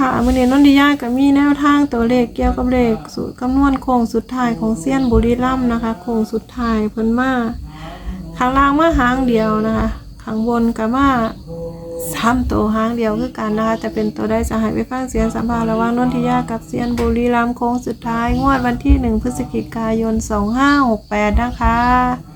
ค่ะมื้อนี้นนทิยาก็มีแนวทางตัวเลขเกี่ยวกับเลขสูตรคำนวณโค้งสุดท้ายของเซียนบุรีรัมย์นะคะโค้งสุดท้ายเพิ่นมาข้างล่างมาหางเดียวนะคะข้างบนก็มาสามตัวหางเดียวคือกันนะคะจะเป็นตัวได้จะหายไปฟังเสียงสัมภาษณ์ระหว่างนนทิยากับเซียนบุรีรัมย์โค้งสุดท้ายงวดวันที่ 1 พฤศจิกายน 2568 นะคะ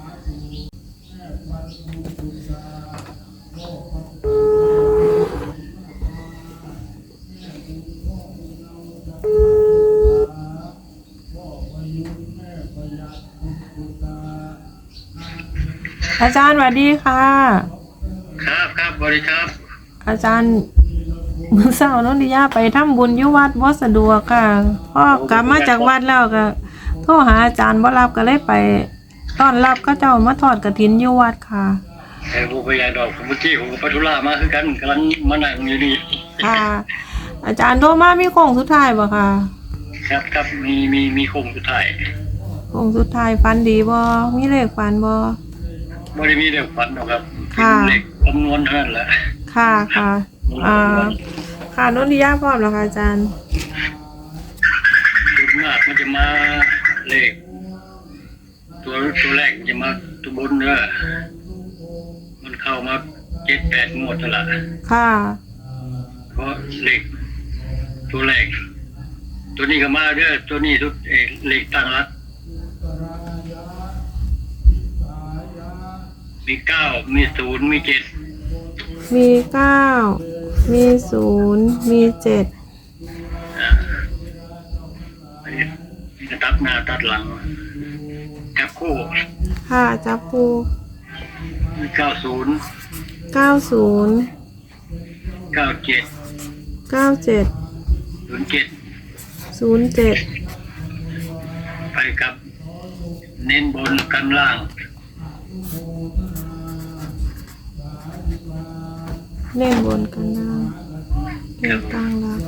อาจารย์สวัสดีค่ะ ครับครับบริครับ อาจารย์มือเศร้านนทิยาไปทำบุญอยุวัดบ่สะดวกค่ะพ่อกลับมาจากวัดแล้วก็โทรหาอาจารย์บ่รับก็เลยไปต้อนรับก็เจ้ามาทอดกระถินอยุวัดค่ะแต่ผมพยายดอกผมเมื่อกี้ผมกับปัทุลามาคือกันกำลังมานั่งอยู่นี่ค่ะ อาจารย์โทรมามีโค้งสุดท้ายบ่ค่ะ ครับครับมีมีมีโคงสุดท้ายโค้งสุดท้ายฟันดีบ่มีเลขฟันบ่ ไม่ได้มีเรื่องฝันหรอกครับค่ะเป็นเล็กคำนวณเท่านั้นแหละค่ะค่ะอ่าค่ะนนทิยาพร้อมแล้วค่ะอาจารย์จุดมากมันจะมาเลข ตัวตัวแรกมันจะมาตัวบนเด้อมันเข้ามาเจ็ดแปดงวดแล้วล่ะค่ะ เพราะเลขตัวแรก ตัวนี้ก็มาเด้อตัวนี้ทุกเออเลขตั้งรัฐ มีเก้ามีศูนย์มีเจ็ดมีเก้ามีศูนย์มีเจ็ดอ่าอันนี้จะตัดหน้าตัดหลังจับคู่ค่ะจับปูเก้าศูนย์เก้าศูนย์เก้าเจ็ดเก้าเจ็ดศูนย์เจ็ดศูนย์เจ็ดไปกับ เน้นบนกันล่าง เล่นบนกันนะเล่นกลางหลัก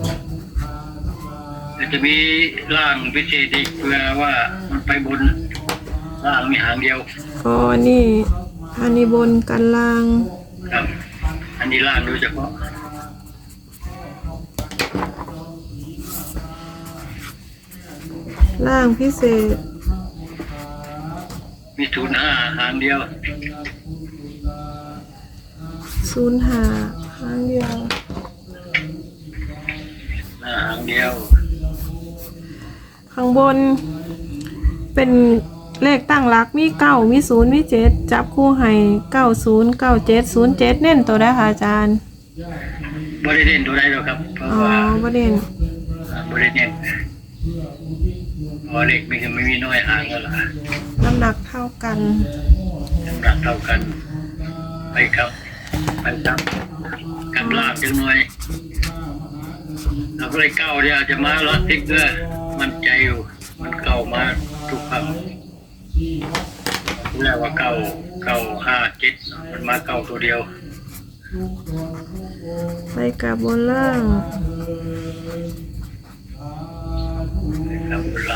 แล้วจะมีล่างพิเศษอีกเพื่อว่ามันไปบนล่างมีหางเดียวอ๋ออันนี้อันนี้บนกันล่างครับอันนี้ล่างโดยเฉพาะล่างพิเศษ มีศูนย์ห้าหางเดียวศูนย์หาครั้งเดียวหน้าหางเดียว ข้างบน เป็นเลขตั้งหลักมีเก้ามีศูนย์มีเจ็ดจับคู่ให้เก้าศูนย์เก้าเจ็ดศูนย์เจ็ดเน้นตัวได้ค่ะอาจารย์บริเด่นตัวใดหรอกครับเพราะอ๋อว่าประเด็นบริเด่นเพราะเล็กไม่ไม่มีน้อยหางก็ละน้ำหนักเท่ากันน้ำหนักเท่ากันไปครับไปครับกันลากจังหน่อยเราก็เลยเก้าเนี่ยอาจจะมาลอดติ๊กเกอร์มันใจอยู่ มันเก่ามาทุกครั้งรู้แล้วว่าเก้าเก้าห้าเจ็ดมันมาเก้าตัวเดียวไปกับบนล่าง ครับบนล่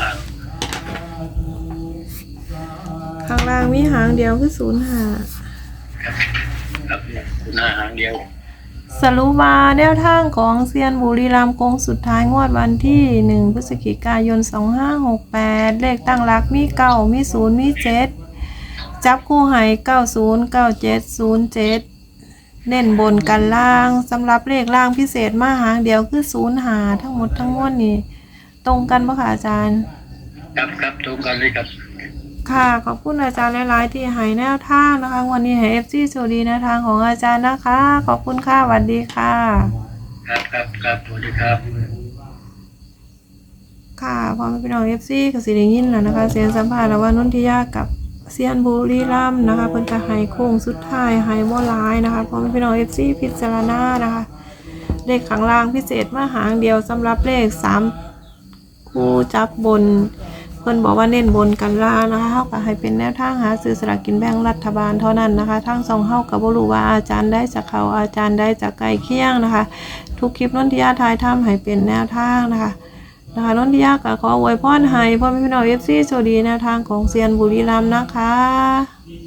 ข้างล่างมีหางเดียวคือศูนย์หาครับครับหน้าหางเดียวสรุปว่าแนวทางของเซียนบุรีรัมย์โค้งสุดท้ายงวดวันที่ 1 พฤศจิกายน 2568 เลขตั้งหลักมีเก้ามีศูนย์มีเจ็ดจับคู่ให้90 97 07 เน้นบนกันล่างสำหรับเลขล่างพิเศษมาหางเดียวคือศูนย์หาทั้งหมดทั้งมวลนี่ตรงกันปะคะอาจารย์ ครับครับตรงกันเลยครับ ค่ะ ขอบคุณอาจารย์หลาย ๆ ที่ให้แนวทางนะคะ วันนี้ให้เอฟซีสวัสดีแนวทางของอาจารย์นะคะ ขอบคุณค่ะสวัสดีค่ะ ครับครับครับสวัสดีครับค่ะพอมาเป็นน้องเอฟซีกับสิริยินแล้วนะคะ เสียงสัมภาษณ์ระหว่างนนทิยากับเซียนบุรีรัมย์นะคะเพิ่นจะให้โค้งสุดท้ายให้บ่หลายนะคะพอมาเป็นน้องเอฟซีพิจารณานะคะ เลขข้างล่างพิเศษมาหางเดียวสำหรับเลขสามคู่จับบน เพิ่นบอกว่าเน้นบนกันล่างนะคะเฮาก็ให้เป็นแนวทางหาซื้อสลากกินแบ่งรัฐบาลเท่านั้นนะคะทั้งสองเฮาก็บ่รู้ว่าอาจารย์ได้จากเขาอาจารย์ได้จากไกลเคียงนะคะ ทุกคลิปนนทิยาทายทำให้เป็นแนวทางนะคะนะคะนนทิยาก็ขออวยพรให้พ่อแม่พี่น้องเอฟซีโชคดีแนวทางของเซียนบุรีรัมย์นะคะ